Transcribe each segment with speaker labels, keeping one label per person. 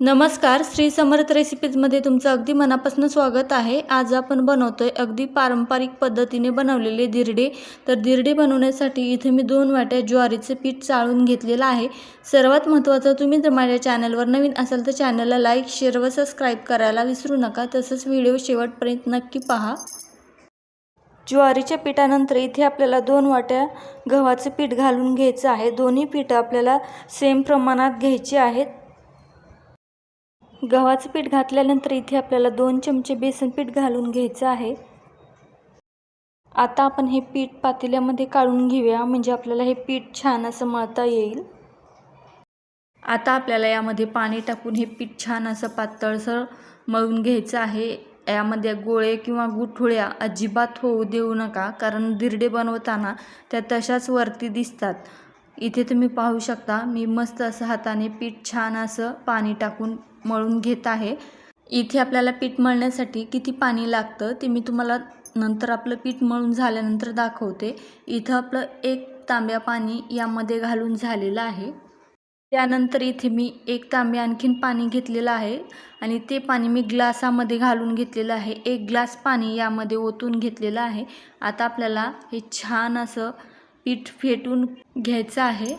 Speaker 1: नमस्कार श्री समर्थ रेसिपीजमध्ये तुमचं अगदी मनापासून स्वागत आहे. आज आपण बनवतो आहे अगदी पारंपरिक पद्धतीने बनवलेले धिरडे तर धिरडे बनवण्यासाठी इथे मी दोन वाट्या ज्वारीचे पीठ चाळून घेतलेलं आहे. सर्वात महत्त्वाचं तुम्ही जर माझ्या चॅनलवर नवीन असाल तर चॅनलला लाईक शेअर व सबस्क्राईब करायला विसरू नका. तसंच व्हिडिओ शेवटपर्यंत नक्की पहा. ज्वारीच्या पिठानंतर इथे आपल्याला दोन वाट्या गव्हाचं पीठ घालून घ्यायचं आहे. दोन्ही पीठं आपल्याला सेम प्रमाणात घ्यायची आहेत. गव्हाचं पीठ घातल्यानंतर इथे आपल्याला दोन चमचे बेसन पीठ घालून घ्यायचं आहे. आता आपण हे पीठ पातेल्यामध्ये काढून घेऊया म्हणजे आपल्याला हे पीठ छान असं मळता येईल. आता आपल्याला यामध्ये पाणी टाकून हे पीठ छान असं पातळसर मळून घ्यायचं आहे. यामध्ये गोळे किंवा गुठोळ्या अजिबात होऊ देऊ नका कारण धिरडे बनवताना त्या तशाच वरती दिसतात. इथे तुम्ही पाहू शकता मी मस्त असं हाताने पीठ छान असं पाणी टाकून मळून घेत आहे. इथे आपल्याला पीठ मळण्यासाठी किती पाणी लागतं ते मी तुम्हाला नंतर आपलं पीठ मळून झाल्यानंतर दाखवते. इथं आपलं एक तांब्या पाणी यामध्ये घालून झालेलं आहे. त्यानंतर इथे मी एक तांबे आणखीन पाणी घेतलेलं आहे आणि ते पाणी मी ग्लासामध्ये घालून घेतलेलं आहे. एक ग्लास पाणी यामध्ये ओतून घेतलेलं आहे. आता आपल्याला हे छान असं पीठ फेटून घ्यायचं आहे.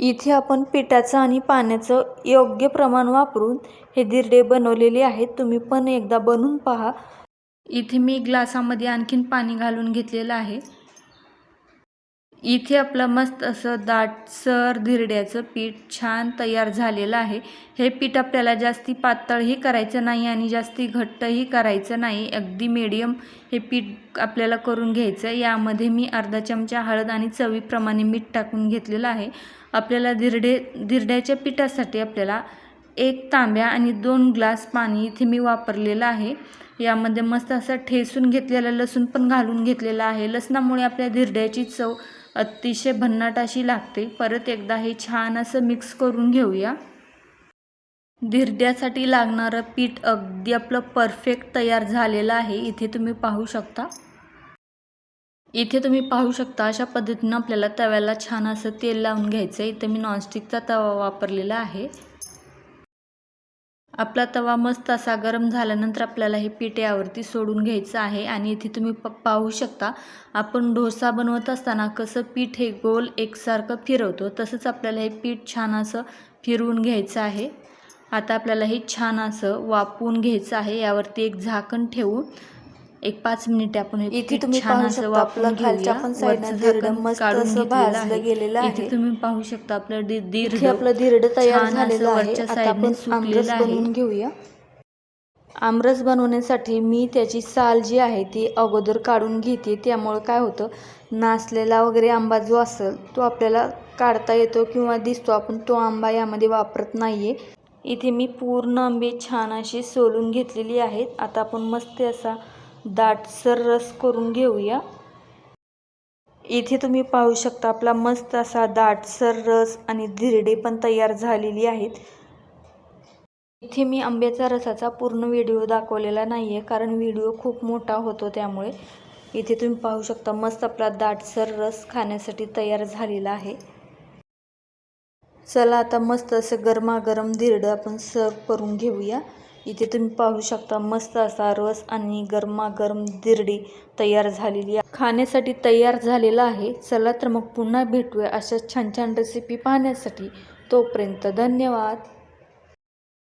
Speaker 1: इथे आपण पिठाचं आणि पाण्याचं योग्य प्रमाण वापरून हे धिरडे बनवलेले आहेत. तुम्ही पण एकदा बनवून पहा. इथे मी ग्लासामध्ये आणखीन पाणी घालून घेतलेलं आहे. इथे आपलं मस्त असं दाटसर धिरड्याचं पीठ छान तयार झालेलं आहे. हे पीठ आपल्याला जास्ती पातळही करायचं नाही आणि जास्ती घट्टही करायचं नाही. अगदी मीडियम हे पीठ आपल्याला करून घ्यायचं यामध्ये मी अर्धा चमचा हळद आणि चवीप्रमाणे मीठ टाकून घेतलेलं आहे. आपल्याला धिरडे धिरड्याच्या पिठासाठी आपल्याला एक तांब्या आणि दोन ग्लास पाणी इथे मी वापरलेलं आहे. यामध्ये मस्त असं ठेसून घेतलेलं लसूण पण घालून घेतलेलं आहे. लसणामुळे आपल्या धिरड्याची चव अतिशय भन्नाट अशी लागते. परत एकदा हे छान असं मिक्स करून घेऊया. धिरड्यासाठी लागणारं पीठ अगदी आपलं परफेक्ट तयार झालेलं आहे. इथे तुम्ही पाहू शकता. इथे तुम्ही पाहू शकता अशा पद्धतीनं आपल्याला तव्याला छान असं तेल लावून घ्यायचं आहे. इथं मी नॉनस्टिकचा तवा वापरलेला आहे. आपला तवा मस्त असा गरम झाल्यानंतर आपल्याला हे पीठ यावरती सोडून घ्यायचं आहे आणि इथे तुम्ही प पाहू शकता आपण डोसा बनवत असताना कसं पीठ हे गोल एकसारखं फिरवतो तसंच आपल्याला हे पीठ छान असं फिरवून घ्यायचं आहे. आता आपल्याला हे छान असं वापून घ्यायचं आहे यावरती एक झाकण ठेवून एक पाच मिनिटे आपण
Speaker 2: इथे तुम्ही
Speaker 1: छान
Speaker 2: पाहू शकता आपलं खालच्या पण मस्त असं
Speaker 1: आहे.
Speaker 2: गेलेलं
Speaker 1: इथे
Speaker 2: आहे.
Speaker 1: तुम्ही पाहू शकता आपलं दीर्घ
Speaker 2: आपलं धिरडं तयार झालेलं आहे. आता आपण आमरस. बनवून घेऊया. आमरस बनवण्यासाठी मी त्याची साल जी आहे ती अगोदर काढून घेते. त्यामुळं काय होतं नासलेला वगैरे आंबा जो असेल तो आपल्याला काढता येतो किंवा दिसतो. आपण तो आंबा यामध्ये वापरत नाही आहे इथे मी पूर्ण आंबे छान अशी सोलून घेतलेली आहेत. आता आपण मस्त असा दाटसर रस करून घेऊया. इथे तुम्ही पाहू शकता आपला मस्त असा दाटसर रस आणि धिरडे पण तयार झालेली आहेत. इथे मी आंब्याचा रसाचा पूर्ण व्हिडिओ दाखवलेला नाही आहे कारण व्हिडिओ खूप मोठा होतो त्यामुळे. इथे तुम्ही पाहू शकता मस्त आपला दाटसर रस खाण्यासाठी तयार झालेला आहे. चला आता मस्त असं गरमागरम धिरडं आपण सर्व करून घेऊया. इथे तुम्ही पाहू शकता मस्त असा रस आणि गरमागरम दिरडी तयार झालेली आहे. खाण्यासाठी तयार झालेला आहे. चला तर मग पुन्हा भेटूया अशा छान छान रेसिपी पाहण्यासाठी. तोपर्यंत धन्यवाद.